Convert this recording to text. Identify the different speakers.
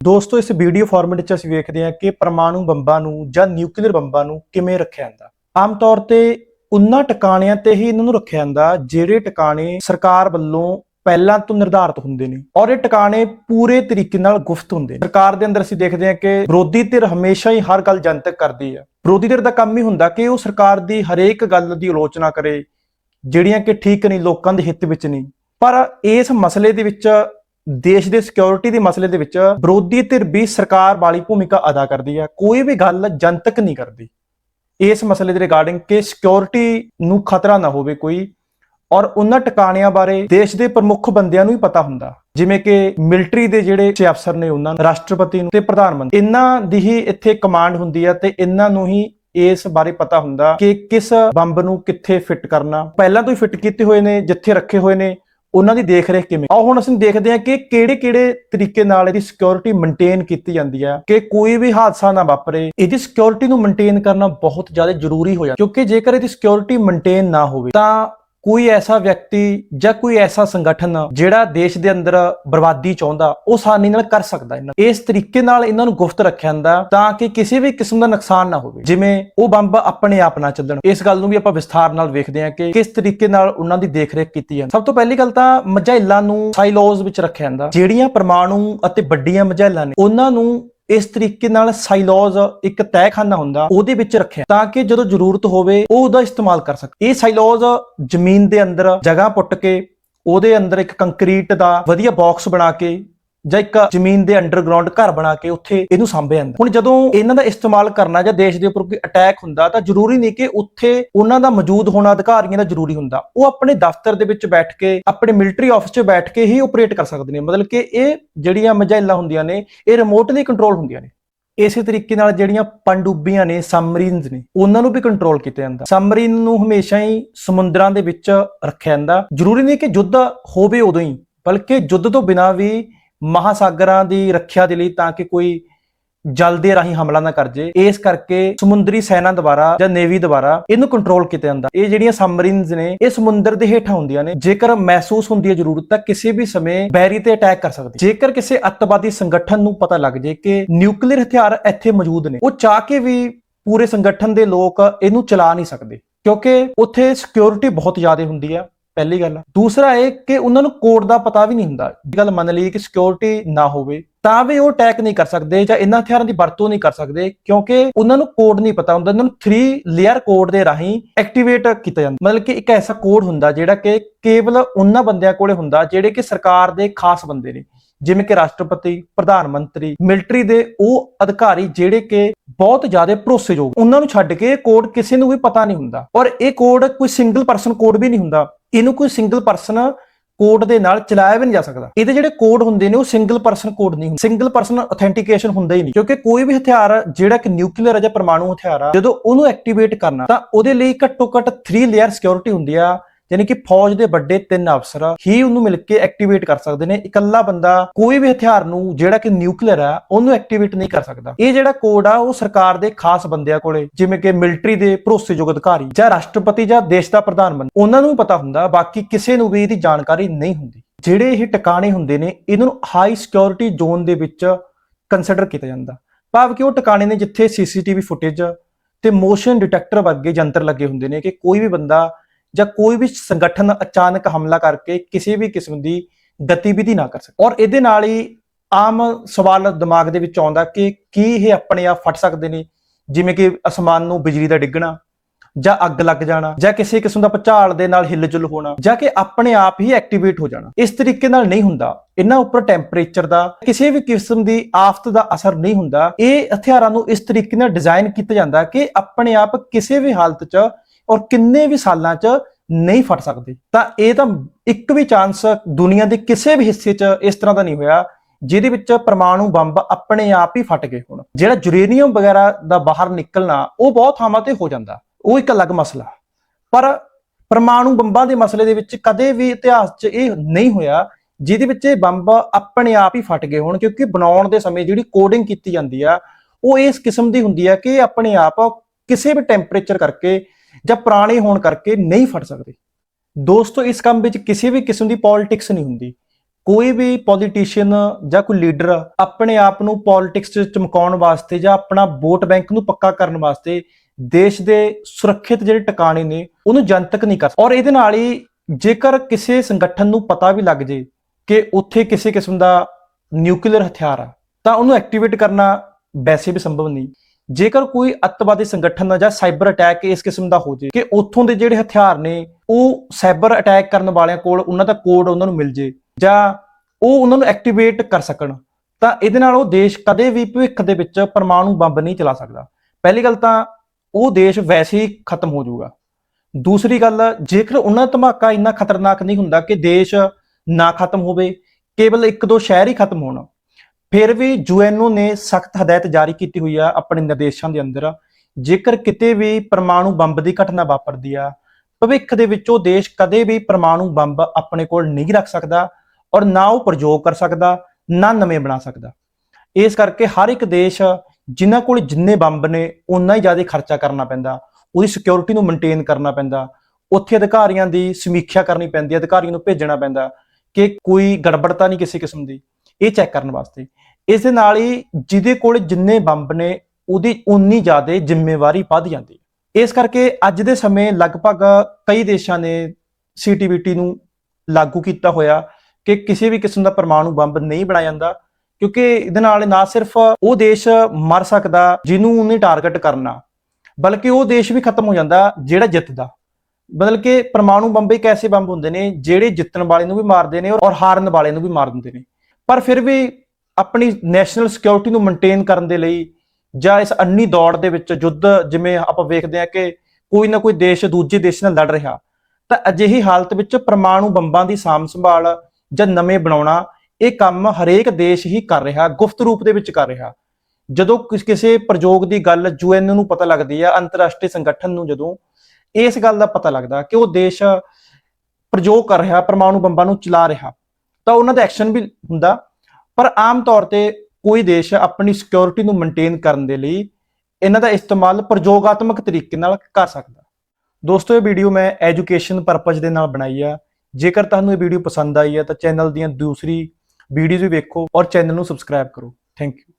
Speaker 1: ਦੋਸਤੋ, ਇਸ video format 'ਚ ਅਸੀਂ ਵੇਖਦੇ ਹਾਂ ਕਿ ਪਰਮਾਣੂ ਬੰਬਾਂ ਨੂੰ ਜਾਂ ਨਿਊਕਲੀਅਰ ਬੰਬਾਂ ਨੂੰ ਕਿਵੇਂ ਰੱਖਿਆ ਜਾਂਦਾ। ਆਮ ਤੌਰ ਤੇ ਉਨ੍ਹਾਂ ਟਿਕਾਣਿਆਂ ਤੇ ਹੀ ਇਹਨਾਂ ਨੂੰ ਰੱਖਿਆ ਜਾਂਦਾ, ਜਿਹੜੇ ਟਿਕਾਣੇ ਸਰਕਾਰ ਵੱਲੋਂ ਪਹਿਲਾਂ ਤੋਂ ਨਿਰਧਾਰਤ ਹੁੰਦੇ ਨੇ ਔਰ ਇਹ ਟਿਕਾਣੇ ਪੂਰੇ ਤਰੀਕੇ ਨਾਲ ਗੁਫਤ ਹੁੰਦੇ ਨੇ। ਸਰਕਾਰ ਦੇ ਅੰਦਰ ਅਸੀਂ ਦੇਖਦੇ ਹਾਂ ਕਿ ਵਿਰੋਧੀ ਧਿਰ ਹਮੇਸ਼ਾ ਹੀ ਹਰ ਗੱਲ ਜਨਤਕ ਕਰਦੀ ਹੈ ਵਿਰੋਧੀ ਧਿਰ ਦਾ ਕੰਮ ਹੀ ਹੁੰਦਾ ਕਿ ਉਹ ਸਰਕਾਰ ਦੀ ਹਰੇਕ ਗੱਲ ਦੀ ਆਲੋਚਨਾ ਕਰੇ, ਜਿਹੜੀਆਂ ਕਿ ਠੀਕ ਨਹੀਂ, ਲੋਕਾਂ ਦੇ ਹਿੱਤ ਵਿੱਚ ਨਹੀਂ। ਪਰ ਇਸ ਮਸਲੇ ਦੇ ਵਿੱਚ ਦੇਸ਼ ਦੇ ਸਿਕਿਉਰਿਟੀ ਦੇ ਮਸਲੇ ਦੇ ਵਿੱਚ ਵਿਰੋਧੀ ਧਿਰ ਵੀ ਸਰਕਾਰ ਵਾਲੀ ਭੂਮਿਕਾ ਅਦਾ ਕਰਦੀ ਹੈ, ਕੋਈ ਵੀ ਗੱਲ ਜਨਤਕ ਨਹੀਂ ਕਰਦੀ। ਇਸ ਮਸਲੇ ਦੇ ਰਿਗਾਰਡਿੰਗ ਕਿ ਸਿਕਿਉਰਿਟੀ ਨੂੰ ਖਤਰਾ ਨਾ ਹੋਵੇ ਕੋਈ ਔਰ ਉਹਨਾਂ ਟਿਕਾਣਿਆਂ ਬਾਰੇ ਦੇਸ਼ ਦੇ ਪ੍ਰਮੁੱਖ ਬੰਦਿਆਂ ਨੂੰ ਹੀ ਪਤਾ ਹੁੰਦਾ। ਜਿਵੇਂ ਕਿ ਮਿਲਟਰੀ ਦੇ ਜਿਹੜੇ ਉੱਚ ਅਫਸਰ ਨੇ ਉਹਨਾਂ ਨੂੰ, ਰਾਸ਼ਟਰਪਤੀ ਨੂੰ ਤੇ ਪ੍ਰਧਾਨ ਮੰਤਰੀ। ਇਹਨਾਂ ਦੀ ਹੀ ਇੱਥੇ ਕਮਾਂਡ ਹੁੰਦੀ ਹੈ ਤੇ ਇਹਨਾਂ ਨੂੰ ਹੀ ਇਸ ਬਾਰੇ ਪਤਾ ਹੁੰਦਾ ਕਿ ਕਿਸ ਬੰਬ ਨੂੰ ਕਿੱਥੇ ਫਿੱਟ ਕਰਨਾ। ਪਹਿਲਾਂ ਤੋਂ ਹੀ ਫਿੱਟ ਕੀਤੇ ਹੋਏ ਨੇ, ਜਿੱਥੇ ਰੱਖੇ ਹੋਏ ਨੇ। ਉਹਨਾਂ ਦੀ ਦੇਖ-ਰੇਖ ਕਿਵੇਂ? ਆਓ ਹੁਣ ਅਸੀਂ ਦੇਖਦੇ ਹਾਂ ਕਿ ਕਿਹੜੇ-ਕਿਹੜੇ ਤਰੀਕੇ ਨਾਲ ਇਹਦੀ ਸਿਕਿਉਰਿਟੀ ਮੇਨਟੇਨ ਕੀਤੀ ਜਾਂਦੀ ਹੈ ਕਿ ਕੋਈ ਵੀ ਹਾਦਸਾ ਨਾ ਵਾਪਰੇ। ਇਹਦੀ ਸਿਕਿਉਰਿਟੀ ਨੂੰ ਮੇਨਟੇਨ ਕਰਨਾ ਬਹੁਤ ਜ਼ਿਆਦਾ ਜ਼ਰੂਰੀ ਹੋ ਜਾਂਦਾ, ਕਿਉਂਕਿ ਜੇਕਰ ਇਹਦੀ ਸਿਕਿਉਰਿਟੀ ਮੇਨਟੇਨ ਨਾ ਹੋਵੇ, ਤਾਂ ਕੋਈ ਐਸਾ ਵਿਅਕਤੀ ਜਾਂ ਕੋਈ ਐਸਾ ਸੰਗਠਨ ਜਿਹੜਾ ਦੇਸ਼ ਦੇ ਅੰਦਰ ਬਰਬਾਦੀ ਚਾਹੁੰਦਾ, ਉਹ ਆਸਾਨੀ ਨਾਲ ਕਰ ਸਕਦਾ ਇਹਨਾਂ ਇਸ ਤਰੀਕੇ ਨਾਲ ਇਹਨਾਂ ਨੂੰ ਗੁਪਤ ਰੱਖਿਆ ਜਾਂਦਾ ਤਾਂ ਕਿ ਕਿਸੇ ਵੀ ਕਿਸਮ ਦਾ ਨੁਕਸਾਨ ਨਾ ਹੋਵੇ। ਜਿਵੇਂ ਉਹ ਬੰਬ ਆਪਣੇ ਆਪ ਨਾ ਚੱਲਣ। ਇਸ ਗੱਲ ਨੂੰ ਵੀ ਆਪਾਂ ਵਿਸਥਾਰ ਨਾਲ ਵੇਖਦੇ ਹਾਂ ਕਿ ਕਿਸ ਤਰੀਕੇ ਨਾਲ ਉਹਨਾਂ ਦੀ ਦੇਖਰੇਖ ਕੀਤੀ ਜਾਂਦੀ। ਸਭ ਤੋਂ ਪਹਿਲੀ ਗੱਲ ਤਾਂ ਮਜਾਇਲਾਂ ਨੂੰ ਸਾਈਲੋਜ਼ ਵਿੱਚ ਰੱਖਿਆ ਜਾਂਦਾ। ਜਿਹੜੀਆਂ ਪਰਮਾਣੂ ਅਤੇ ਵੱਡੀਆਂ ਮਜਾਇਲਾਂ ਨੇ, ਉਹਨਾਂ ਨੂੰ ਇਸ ਤਰੀਕੇ ਨਾਲ ਸਾਈਲੋਜ਼ ਇੱਕ ਤੈਖਾਨਾ ਹੁੰਦਾ, ਉਹਦੇ ਵਿੱਚ ਰੱਖਿਆ, ਤਾਂ ਕਿ ਜਦੋਂ ਜ਼ਰੂਰਤ ਹੋਵੇ, ਉਹ ਉਹਦਾ ਇਸਤੇਮਾਲ ਕਰ ਸਕੇ। ਇਹ ਸਾਈਲੋਜ਼ ਜ਼ਮੀਨ ਦੇ ਅੰਦਰ ਜਗ੍ਹਾ ਪੁੱਟ ਕੇ, ਉਹਦੇ ਅੰਦਰ ਇੱਕ ਕੰਕਰੀਟ ਦਾ ਵਧੀਆ ਬਾਕਸ ਬਣਾ ਕੇ ਜਾਂ ਇੱਕ ਜ਼ਮੀਨ ਦੇ ਅੰਡਰਗਰਾਉਂਡ ਘਰ ਬਣਾ ਕੇ ਉੱਥੇ ਇਹਨੂੰ ਸਾਂਭਿਆ ਜਾਂਦਾ। ਹੁਣ ਜਦੋਂ ਇਹਨਾਂ ਦਾ ਇਸਤੇਮਾਲ ਕਰਨਾ ਜਾਂ ਦੇਸ਼ ਦੇ ਉੱਪਰ ਕੋਈ ਅਟੈਕ ਹੁੰਦਾ ਤਾਂ ਜ਼ਰੂਰੀ ਨਹੀਂ ਕਿ ਉੱਥੇ ਉਹਨਾਂ ਦਾ ਮੌਜੂਦ ਹੋਣਾ ਅਧਿਕਾਰੀਆਂ ਦਾ ਜ਼ਰੂਰੀ ਹੁੰਦਾ। ਉਹ ਆਪਣੇ ਦਫ਼ਤਰ ਦੇ ਵਿੱਚ ਬੈਠ ਕੇ, ਆਪਣੇ ਮਿਲਟਰੀ ਆਫਿਸ 'ਚ ਬੈਠ ਕੇ ਹੀ ਆਪਰੇਟ ਕਰ ਸਕਦੇ ਨੇ। ਮਤਲਬ ਕਿ ਇਹ ਜਿਹੜੀਆਂ ਮਜਾਇਲਾਂ ਹੁੰਦੀਆਂ ਨੇ, ਇਹ ਰਿਮੋਟਲੀ ਕੰਟਰੋਲ ਹੁੰਦੀਆਂ ਨੇ। ਇਸੇ ਤਰੀਕੇ ਨਾਲ ਜਿਹੜੀਆਂ ਪਣਡੁੱਬੀਆਂ ਨੇ ਸਬਮਰੀਨਸ ਨੇ, ਉਹਨਾਂ ਨੂੰ ਵੀ ਕੰਟਰੋਲ ਕੀਤਾ ਜਾਂਦਾ। ਸਬਮਰੀਨ ਨੂੰ ਹਮੇਸ਼ਾ ਹੀ ਸਮੁੰਦਰਾਂ ਦੇ ਵਿੱਚ ਰੱਖਿਆ ਜਾਂਦਾ। ਜ਼ਰੂਰੀ ਨਹੀਂ ਕਿ ਯੁੱਧ ਹੋਵੇ ਉਦੋਂ ਹੀ, ਬਲਕਿ ਯੁੱਧ ਤੋਂ ਬਿਨਾਂ ਵੀ ਮਹਾਸਾਗਰਾਂ ਦੀ ਰੱਖਿਆ ਦੇ ਲਈ ਤਾਂ ਕਿ ਕੋਈ ਜਲ ਦੇ ਰਾਹੀਂ ਹਮਲਾ ਨਾ ਕਰ ਜੇ। ਇਸ ਕਰਕੇ ਸਮੁੰਦਰੀ ਸੈਨਾ ਦੁਆਰਾ ਜਾਂ ਨੇਵੀ ਦੁਆਰਾ ਇਹਨੂੰ ਕੰਟਰੋਲ ਕੀਤਾ ਜਾਂਦਾ। ਇਹ ਜਿਹੜੀਆਂ ਸਬਮਰੀਨਸ ਨੇ, ਇਹ ਸਮੁੰਦਰ ਦੇ ਹੇਠਾਂ ਹੁੰਦੀਆਂ ਨੇ। ਜੇਕਰ ਮਹਿਸੂਸ ਹੁੰਦੀ ਹੈ ਜ਼ਰੂਰਤ, ਤਾਂ ਕਿਸੇ ਵੀ ਸਮੇਂ ਬੈਰੀ ਤੇ ਅਟੈਕ ਕਰ ਸਕਦੀ। ਜੇਕਰ ਕਿਸੇ ਅੱਤਵਾਦੀ ਸੰਗਠਨ ਨੂੰ ਪਤਾ ਲੱਗ ਜੇ ਕਿ ਨਿਊਕਲੀਅਰ ਹਥਿਆਰ ਇੱਥੇ ਮੌਜੂਦ ਨੇ, ਉਹ ਚਾਹ ਕੇ ਵੀ ਪੂਰੇ ਸੰਗਠਨ ਦੇ ਲੋਕ ਇਹਨੂੰ ਚਲਾ ਨਹੀਂ ਸਕਦੇ। ਕਿਉਂਕਿ ਉੱਥੇ ਸਿਕਿਉਰਿਟੀ ਬਹੁਤ ਜ਼ਿਆਦਾ ਹੁੰਦੀ ਆ। ਪਹਿਲੀ ਗੱਲ। ਦੂਸਰਾ ਇਹ ਕਿ ਉਹਨਾਂ ਨੂੰ ਕੋਡ ਦਾ ਪਤਾ ਵੀ ਨਹੀਂ ਹੁੰਦਾ। ਇਹ ਗੱਲ ਮੰਨ ਲਈ ਕਿ ਸਿਕਿਉਰਿਟੀ ਨਾ ਹੋਵੇ, ਤਾਂ ਵੀ ਉਹ ਅਟੈਕ ਨਹੀਂ ਕਰ ਸਕਦੇ ਜਾਂ ਇਹਨਾਂ ਹਥਿਆਰਾਂ ਦੀ ਵਰਤੋਂ ਨਹੀਂ ਕਰ ਸਕਦੇ ਕਿਉਂਕਿ ਉਹਨਾਂ ਨੂੰ ਕੋਡ ਨਹੀਂ ਪਤਾ ਹੁੰਦਾ। ਉਹਨਾਂ ਨੂੰ 3 ਲੇਅਰ ਕੋਡ ਦੇ ਰਾਹੀਂ ਐਕਟੀਵੇਟ ਕੀਤਾ ਜਾਂਦਾ। ਮਤਲਬ ਕਿ ਇੱਕ ਐਸਾ ਕੋਡ ਹੁੰਦਾ ਜਿਹੜਾ ਕਿ ਕੇਵਲ ਉਹਨਾਂ ਬੰਦਿਆਂ ਕੋਲੇ ਹੁੰਦਾ ਜਿਹੜੇ ਕਿ ਸਰਕਾਰ ਦੇ ਖਾਸ ਬੰਦੇ ਨੇ। ਜਿਵੇਂ ਕਿ ਰਾਸ਼ਟਰਪਤੀ, ਪ੍ਰਧਾਨ ਮੰਤਰੀ ਮਿਲਟਰੀ ਦੇ ਉਹ ਅਧਿਕਾਰੀ ਜਿਹੜੇ ਕਿ ਬਹੁਤ ਜ਼ਿਆਦਾ ਭਰੋਸੇਯੋਗ। ਉਹਨਾਂ ਨੂੰ ਛੱਡ ਕੇ ਕੋਡ ਕਿਸੇ ਨੂੰ ਵੀ ਪਤਾ ਨਹੀਂ ਹੁੰਦਾ। ਔਰ ਇਹ ਕੋਡ ਕੋਈ ਸਿੰਗਲ ਪਰਸਨ ਕੋਡ ਵੀ ਨਹੀਂ ਹੁੰਦਾ। ਇਹਨੂੰ ਕੋਈ ਸਿੰਗਲ ਪਰਸਨ ਕੋਡ ਦੇ ਨਾਲ ਚਲਾਇਆ ਵੀ ਨਹੀਂ ਜਾ ਸਕਦਾ। ਇਹਦੇ ਜਿਹੜੇ ਕੋਡ ਹੁੰਦੇ ਨੇ, ਉਹ ਸਿੰਗਲ ਪਰਸਨ ਕੋਡ ਨਹੀਂ ਹੁੰਦੇ। ਸਿੰਗਲ ਪਰਸਨ ਆਥੈਂਟੀਕੇਸ਼ਨ ਹੁੰਦਾ ਹੀ ਨਹੀਂ। ਕਿਉਂਕਿ ਕੋਈ ਵੀ ਹਥਿਆਰ, ਜਿਹੜਾ ਕਿ ਨਿਊਕਲੀਅਰ ਜਾਂ ਪਰਮਾਣੂ ਹਥਿਆਰ ਆ, ਜਦੋਂ ਉਹਨੂੰ ਐਕਟੀਵੇਟ ਕਰਨਾ, ਤਾਂ ਉਹਦੇ ਲਈ ਘੱਟੋ ਘੱਟ 3 ਲੇਅਰ ਸਿਕਿਉਰਿਟੀ ਹੁੰਦੀ ਆ। ਯਾਨੀ ਕਿ ਫੌਜ ਦੇ ਵੱਡੇ ਤਿੰਨ ਅਫਸਰ ਹੀ ਉਹਨੂੰ ਮਿਲ ਕੇ ਐਕਟੀਵੇਟ ਕਰ ਸਕਦੇ ਨੇ। ਇਕੱਲਾ ਬੰਦਾ ਕੋਈ ਵੀ ਹਥਿਆਰ ਨੂੰ ਜਿਹੜਾ ਕਿ ਨਿਊਕਲੀਅਰ ਆ ਉਹਨੂੰ ਐਕਟੀਵੇਟ ਨਹੀਂ ਕਰ ਸਕਦਾ। ਇਹ ਜਿਹੜਾ ਕੋਡ ਆ, ਉਹ ਸਰਕਾਰ ਦੇ ਖਾਸ ਬੰਦਿਆਂ ਕੋਲੇ, ਜਿਵੇਂ ਕਿ ਮਿਲਟਰੀ ਦੇ ਭਰੋਸੇਯੋਗ ਅਧਿਕਾਰੀ ਜਾਂ ਰਾਸ਼ਟਰਪਤੀ ਜਾਂ ਦੇਸ਼ ਦਾ ਪ੍ਰਧਾਨ ਮੰਤਰੀ ਉਹਨਾਂ ਨੂੰ ਪਤਾ ਹੁੰਦਾ, ਬਾਕੀ ਕਿਸੇ ਨੂੰ ਵੀ ਇਹਦੀ ਜਾਣਕਾਰੀ ਨਹੀਂ ਹੁੰਦੀ। ਜਿਹੜੇ ਇਹ ਟਿਕਾਣੇ ਹੁੰਦੇ ਨੇ, ਇਹਨਾਂ ਨੂੰ ਹਾਈ ਸਿਕਿਉਰਿਟੀ ਜ਼ੋਨ ਦੇ ਵਿੱਚ ਕੰਸੀਡਰ ਕੀਤਾ ਜਾਂਦਾ। ਭਾਵ ਕਿ ਉਹ ਟਿਕਾਣੇ ਨੇ ਜਿੱਥੇ ਸੀਸੀਟੀਵੀ ਫੁਟੇਜ ਤੇ ਮੋਸ਼ਨ ਡਿਟੈਕਟਰ ਵਰਗੇ ਯੰਤਰ ਲੱਗੇ ਹੁੰਦੇ ਨੇ ਕਿ ਕੋਈ ਵੀ ਬੰਦਾ ਜਾਂ ਕੋਈ ਵੀ ਸੰਗਠਨ ਅਚਾਨਕ ਹਮਲਾ ਕਰਕੇ ਕਿਸੇ ਵੀ ਕਿਸਮ ਦੀ ਗਤੀਵਿਧੀ ਨਾ ਕਰ ਸਕੇ। ਔਰ ਇਹਦੇ ਨਾਲ ਹੀ ਆਮ ਸਵਾਲ ਦਿਮਾਗ ਦੇ ਵਿੱਚ ਆਉਂਦਾ ਕਿ ਕੀ ਇਹ ਆਪਣੇ ਆਪ ਫਟ ਸਕਦੇ ਨੇ? ਜਿਵੇਂ ਕਿ ਅਸਮਾਨ ਨੂੰ ਬਿਜਲੀ ਦਾ ਡਿੱਗਣਾ ਜਾਂ ਅੱਗ ਲੱਗ ਜਾਣਾ ਜਾਂ ਕਿਸੇ ਕਿਸਮ ਦਾ ਭੁਚਾਲ ਦੇ ਨਾਲ ਹਿਲਜੁਲ ਹੋਣਾ ਜਾਂ ਕਿ ਆਪਣੇ ਆਪ ਹੀ ਐਕਟੀਵੇਟ ਹੋ ਜਾਣਾ। ਇਸ ਤਰੀਕੇ ਨਾਲ ਨਹੀਂ ਹੁੰਦਾ। ਇਹਨਾਂ ਉੱਪਰ ਟੈਂਪਰੇਚਰ ਦਾ, ਕਿਸੇ ਵੀ ਕਿਸਮ ਦੀ ਆਫਤ ਦਾ ਅਸਰ ਨਹੀਂ ਹੁੰਦਾ। ਇਹ ਹਥਿਆਰਾਂ ਨੂੰ ਇਸ ਤਰੀਕੇ ਨਾਲ ਡਿਜ਼ਾਈਨ ਕੀਤਾ ਜਾਂਦਾ ਕਿ ਆਪਣੇ ਆਪ ਕਿਸੇ ਵੀ ਹਾਲਤ 'ਚ ਔਰ ਕਿੰਨੇ ਵੀ ਸਾਲਾਂ 'ਚ ਨਹੀਂ ਫਟ ਸਕਦੇ। ਤਾਂ ਇਹ ਤਾਂ ਇੱਕ ਵੀ ਚਾਂਸ ਦੁਨੀਆ ਦੇ ਕਿਸੇ ਵੀ ਹਿੱਸੇ 'ਚ ਇਸ ਤਰ੍ਹਾਂ ਦਾ ਨਹੀਂ ਹੋਇਆ, ਜਿਹਦੇ ਵਿੱਚ ਪਰਮਾਣੂ ਬੰਬ ਆਪਣੇ ਆਪ ਹੀ ਫਟ ਗਏ ਹੋਣ। ਜਿਹੜਾ ਯੂਰੇਨੀਅਮ ਵਗੈਰਾ ਦਾ ਬਾਹਰ ਨਿਕਲਣਾ, ਉਹ ਬਹੁਤ ਥਾਵਾਂ ਤੇ ਹੋ ਜਾਂਦਾ। ਉਹ ਇੱਕ ਅਲੱਗ ਮਸਲਾ। ਪਰ ਪਰਮਾਣੂ ਬੰਬਾਂ ਦੇ ਮਸਲੇ ਦੇ ਵਿੱਚ ਕਦੇ ਵੀ ਇਤਿਹਾਸ 'ਚ ਇਹ ਨਹੀਂ ਹੋਇਆ, ਜਿਹਦੇ ਵਿੱਚ ਇਹ ਬੰਬ ਆਪਣੇ ਆਪ ਹੀ ਫਟ ਗਏ ਹੋਣ, ਕਿਉਂਕਿ ਬਣਾਉਣ ਦੇ ਸਮੇਂ ਜਿਹੜੀ ਕੋਡਿੰਗ ਕੀਤੀ ਜਾਂਦੀ ਆ, ਉਹ ਇਸ ਕਿਸਮ ਦੀ ਹੁੰਦੀ ਆ ਕਿ ਆਪਣੇ ਆਪ ਕਿਸੇ ਵੀ ਟੈਂਪਰੇਚਰ ਕਰਕੇ ਜਾਂ ਪੁਰਾਣੇ ਹੋਣ ਕਰਕੇ ਨਹੀਂ ਫੜ ਸਕਦੇ। ਦੋਸਤੋ, ਇਸ ਕੰਮ ਵਿੱਚ ਕਿਸੇ ਵੀ ਕਿਸਮ ਦੀ ਪੋਲਿਟਿਕਸ ਨਹੀਂ ਹੁੰਦੀ। ਕੋਈ ਵੀ ਪੋਲੀਟੀਸ਼ੀਅਨ ਜਾਂ ਕੋਈ ਲੀਡਰ ਆਪਣੇ ਆਪ ਨੂੰ ਪੋਲਿਟਿਕਸ 'ਚ ਚਮਕਾਉਣ ਵਾਸਤੇ ਜਾਂ ਆਪਣਾ ਵੋਟ ਬੈਂਕ ਨੂੰ ਪੱਕਾ ਕਰਨ ਵਾਸਤੇ ਦੇਸ਼ ਦੇ ਸੁਰੱਖਿਅਤ ਜਿਹੜੇ ਟਿਕਾਣੇ ਨੇ, ਉਹਨੂੰ ਜਨਤਕ ਨਹੀਂ ਕਰ ਔਰ ਇਹਦੇ ਨਾਲ ਹੀ ਜੇਕਰ ਕਿਸੇ ਸੰਗਠਨ ਨੂੰ ਪਤਾ ਵੀ ਲੱਗ ਜੇ ਕਿ ਉੱਥੇ ਕਿਸੇ ਕਿਸਮ ਦਾ ਨਿਊਕਲੀਅਰ ਹਥਿਆਰ ਆ, ਤਾਂ ਉਹਨੂੰ ਐਕਟੀਵੇਟ ਕਰਨਾ ਵੈਸੇ ਵੀ ਸੰਭਵ ਨਹੀਂ। ਜੇਕਰ ਕੋਈ ਅੱਤਵਾਦੀ ਸੰਗਠਨ ਦਾ ਜਾਂ ਸਾਈਬਰ ਅਟੈਕ ਇਸ ਕਿਸਮ ਦਾ ਹੋ ਜੇ ਕਿ ਉੱਥੋਂ ਦੇ ਜਿਹੜੇ ਹਥਿਆਰ ਨੇ, ਉਹ ਸਾਈਬਰ ਅਟੈਕ ਕਰਨ ਵਾਲਿਆਂ ਕੋਲ ਉਹਨਾਂ ਦਾ ਕੋਡ ਉਹਨਾਂ ਨੂੰ ਮਿਲ ਜੇ ਜਾਂ ਉਹ ਉਹਨਾਂ ਨੂੰ ਐਕਟੀਵੇਟ ਕਰ ਸਕਣ, ਤਾਂ ਇਹਦੇ ਨਾਲ ਉਹ ਦੇਸ਼ ਕਦੇ ਵੀ ਭਵਿੱਖ ਦੇ ਵਿੱਚ ਪਰਮਾਣੂ ਬੰਬ ਨਹੀਂ ਚਲਾ ਸਕਦਾ। ਪਹਿਲੀ ਗੱਲ ਤਾਂ ਉਹ ਦੇਸ਼ ਵੈਸੇ ਹੀ ਖਤਮ ਹੋ ਜਾਊਗਾ। ਦੂਸਰੀ ਗੱਲ, ਜੇਕਰ ਉਹਨਾਂ ਦਾ ਧਮਾਕਾ ਇੰਨਾ ਖਤਰਨਾਕ ਨਹੀਂ ਹੁੰਦਾ ਕਿ ਦੇਸ਼ ਨਾ ਖਤਮ ਹੋਵੇ, ਕੇਵਲ ਇੱਕ ਦੋ ਸ਼ਹਿਰ ਹੀ ਖਤਮ ਹੋਣ ਫਿਰ ਵੀ ਯੂਐਨਓ ਨੇ ਸਖਤ ਹਦਾਇਤ ਜਾਰੀ ਕੀਤੀ ਹੋਈ ਆ ਆਪਣੇ ਨਿਰਦੇਸ਼ਾਂ ਦੇ ਅੰਦਰ। ਜੇਕਰ ਕਿਤੇ ਵੀ ਪਰਮਾਣੂ ਬੰਬ ਦੀ ਘਟਨਾ ਵਾਪਰਦੀ ਆ, ਭਵਿੱਖ ਦੇ ਵਿੱਚ ਉਹ ਦੇਸ਼ ਕਦੇ ਵੀ ਪਰਮਾਣੂ ਬੰਬ ਆਪਣੇ ਕੋਲ ਨਹੀਂ ਰੱਖ ਸਕਦਾ ਔਰ ਨਾ ਉਹ ਪ੍ਰਯੋਗ ਕਰ ਸਕਦਾ, ਨਾ ਨਵੇਂ ਬਣਾ ਸਕਦਾ। ਇਸ ਕਰਕੇ ਹਰ ਇੱਕ ਦੇਸ਼ ਜਿਨ੍ਹਾਂ ਕੋਲ ਜਿੰਨੇ ਬੰਬ ਨੇ ਉਨਾ ਹੀ ਜ਼ਿਆਦਾ ਖਰਚਾ ਕਰਨਾ ਪੈਂਦਾ। ਉਹਦੀ ਸਿਕਿਉਰਿਟੀ ਨੂੰ ਮੇਨਟੇਨ ਕਰਨਾ ਪੈਂਦਾ। ਉੱਥੇ ਅਧਿਕਾਰੀਆਂ ਦੀ ਸਮੀਖਿਆ ਕਰਨੀ ਪੈਂਦੀ ਹੈ ਅਧਿਕਾਰੀਆਂ ਨੂੰ ਭੇਜਣਾ ਪੈਂਦਾ ਕਿ ਕੋਈ ਗੜਬੜਤਾ ਨਹੀਂ ਕਿਸੇ ਕਿਸਮ ਦੀ। ਇਹ ਚੈੱਕ ਕਰਨ ਵਾਸਤੇ। ਇਸ ਦੇ ਨਾਲ ਹੀ ਜਿਹਦੇ ਕੋਲ ਜਿੰਨੇ ਬੰਬ ਨੇ, ਉਹਦੀ ਉਨੀ ਜ਼ਿਆਦਾ ਜ਼ਿੰਮੇਵਾਰੀ ਵੱਧ ਜਾਂਦੀ ਹੈ। ਇਸ ਕਰਕੇ ਅੱਜ ਦੇ ਸਮੇਂ ਲਗਭਗ ਕਈ ਦੇਸ਼ਾਂ ਨੇ ਸੀਟੀਬੀਟੀ ਨੂੰ ਲਾਗੂ ਕੀਤਾ ਹੋਇਆ ਕਿ ਕਿਸੇ ਵੀ ਕਿਸਮ ਦਾ ਪਰਮਾਣੂ ਬੰਬ ਨਹੀਂ ਬਣਾਇਆ ਜਾਂਦਾ, ਕਿਉਂਕਿ ਇਹਦੇ ਨਾਲ ਨਾ ਸਿਰਫ ਉਹ ਦੇਸ਼ ਮਰ ਸਕਦਾ ਜਿਹਨੂੰ ਉਹਨੇ ਟਾਰਗੇਟ ਕਰਨਾ, ਬਲਕਿ ਉਹ ਦੇਸ਼ ਵੀ ਖਤਮ ਹੋ ਜਾਂਦਾ ਜਿਹੜਾ ਜਿੱਤਦਾ। ਬਦਲ ਕੇ ਪਰਮਾਣੂ ਬੰਬ ਇੱਕ ਐਸੇ ਬੰਬ ਹੁੰਦੇ ਨੇ ਜਿਹੜੇ ਜਿੱਤਣ ਵਾਲੇ ਨੂੰ ਵੀ ਮਾਰਦੇ ਨੇ ਔਰ ਹਾਰਨ ਵਾਲੇ ਨੂੰ ਵੀ ਮਾਰ ਦਿੰਦੇ ਨੇ। ਪਰ ਫਿਰ ਵੀ ਆਪਣੀ ਨੈਸ਼ਨਲ ਸਿਕਿਉਰਿਟੀ ਨੂੰ ਮੇਨਟੇਨ ਕਰਨ ਦੇ ਲਈ ਜਾਂ ਇਸ ਅੰਨੀ ਦੌੜ ਦੇ ਵਿੱਚ ਯੁੱਧ ਜਿਵੇਂ ਆਪਾਂ ਵੇਖਦੇ ਹਾਂ ਕਿ ਕੋਈ ਨਾ ਕੋਈ ਦੇਸ਼ ਦੂਜੇ ਦੇਸ਼ ਨਾਲ ਲੜ ਰਿਹਾ, ਤਾਂ ਅਜਿਹੀ ਹਾਲਤ ਵਿੱਚ ਪਰਮਾਣੂ ਬੰਬਾਂ ਦੀ ਸਾਂਭ ਸੰਭਾਲ ਜਾਂ ਨਵੇਂ ਬਣਾਉਣਾ, ਇਹ ਕੰਮ ਹਰੇਕ ਦੇਸ਼ ਹੀ ਕਰ ਰਿਹਾ, ਗੁਪਤ ਰੂਪ ਦੇ ਵਿੱਚ ਕਰ ਰਿਹਾ। ਜਦੋਂ ਕਿਸ- ਕਿਸੇ ਪ੍ਰਯੋਗ ਦੀ ਗੱਲ ਯੂਐਨ ਨੂੰ ਪਤਾ ਲੱਗਦੀ ਹੈ ਅੰਤਰਰਾਸ਼ਟਰੀ ਸੰਗਠਨ ਨੂੰ ਜਦੋਂ, ਇਸ ਗੱਲ ਦਾ ਪਤਾ ਲੱਗਦਾ ਕਿ ਉਹ ਦੇਸ਼ ਪ੍ਰਯੋਗ ਕਰ ਰਿਹਾ, ਪਰਮਾਣੂ ਬੰਬਾਂ ਨੂੰ ਚਲਾ ਰਿਹਾ। ਤਾਂ ਉਹਨਾਂ ਦਾ ਐਕਸ਼ਨ ਵੀ ਹੁੰਦਾ। ਪਰ ਆਮ ਤੌਰ ਤੇ ਕੋਈ ਦੇਸ਼ ਆਪਣੀ ਸਿਕਿਉਰਿਟੀ ਨੂੰ ਮੇਨਟੇਨ ਕਰਨ ਦੇ ਲਈ ਇਹਨਾਂ ਦਾ ਇਸਤੇਮਾਲ ਪ੍ਰਯੋਗਾਤਮਕ ਤਰੀਕੇ ਨਾਲ ਕਰ ਸਕਦਾ। ਦੋਸਤੋ, ਇਹ ਵੀਡੀਓ ਮੈਂ ਐਜੂਕੇਸ਼ਨ ਪਰਪਸ ਦੇ ਨਾਲ ਬਣਾਈ ਆ। ਜੇਕਰ ਤੁਹਾਨੂੰ ਇਹ ਵੀਡੀਓ ਪਸੰਦ ਆਈ ਹੈ ਤਾਂ ਚੈਨਲ ਦੀਆਂ ਦੂਸਰੀ ਵੀਡੀਓਜ਼ ਵੀ ਵੇਖੋ ਔਰ ਚੈਨਲ ਨੂੰ ਸਬਸਕ੍ਰਾਈਬ ਕਰੋ। Thank you